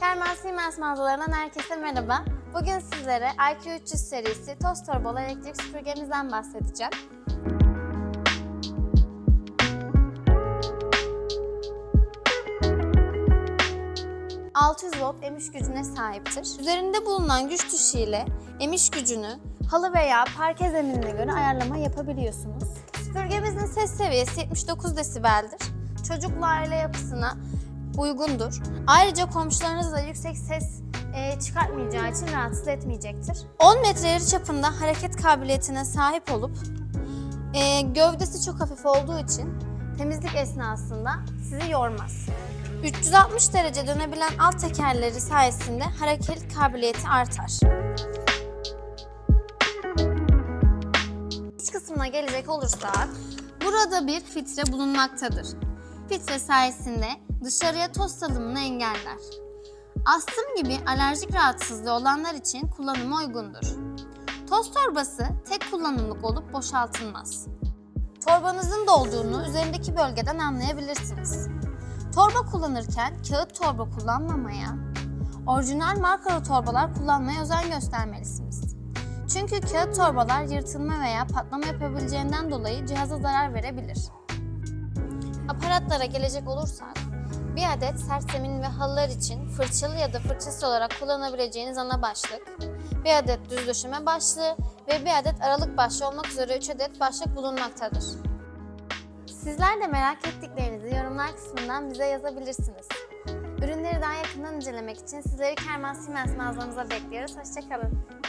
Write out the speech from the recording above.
Kerman Siemens mağazalarından herkese merhaba. Bugün sizlere IQ300 serisi toz torbalı elektrik süpürgemizden bahsedeceğim. ...600 volt emiş gücüne sahiptir. Üzerinde bulunan güç tuşu ile emiş gücünü halı veya parke zeminine göre ayarlama yapabiliyorsunuz. Süpürgemizin ses seviyesi 79 desibeldir. Çocuklu aile yapısına uygundur. Ayrıca komşularınızı da yüksek ses e, çıkartmayacağı için rahatsız etmeyecektir. 10 metre yarı çapında hareket kabiliyetine sahip olup e, gövdesi çok hafif olduğu için temizlik esnasında sizi yormaz. 360 derece dönebilen alt tekerleri sayesinde hareket kabiliyeti artar. İç kısmına gelecek olursak, burada bir filtre bulunmaktadır. Filtre sayesinde dışarıya toz salımını engeller. Astım gibi alerjik rahatsızlığı olanlar için kullanıma uygundur. Toz torbası tek kullanımlık olup boşaltılmaz. Torbanızın dolduğunu üzerindeki bölgeden anlayabilirsiniz. Torba kullanırken kağıt torba kullanmamaya, orijinal markalı torbalar kullanmaya özen göstermelisiniz. Çünkü kağıt torbalar yırtılma veya patlama yapabileceğinden dolayı cihaza zarar verebilir. Aparatlara gelecek olursak, bir adet sert zemin ve halılar için fırçalı ya da fırçasız olarak kullanabileceğiniz ana başlık, bir adet düz döşeme başlığı ve bir adet aralık başlığı olmak üzere 3 adet başlık bulunmaktadır. Sizler de merak ettiklerinizi yorumlar kısmından bize yazabilirsiniz. Ürünleri daha yakından incelemek için sizleri Kerman Siemens mağazamıza bekliyoruz. Hoşçakalın.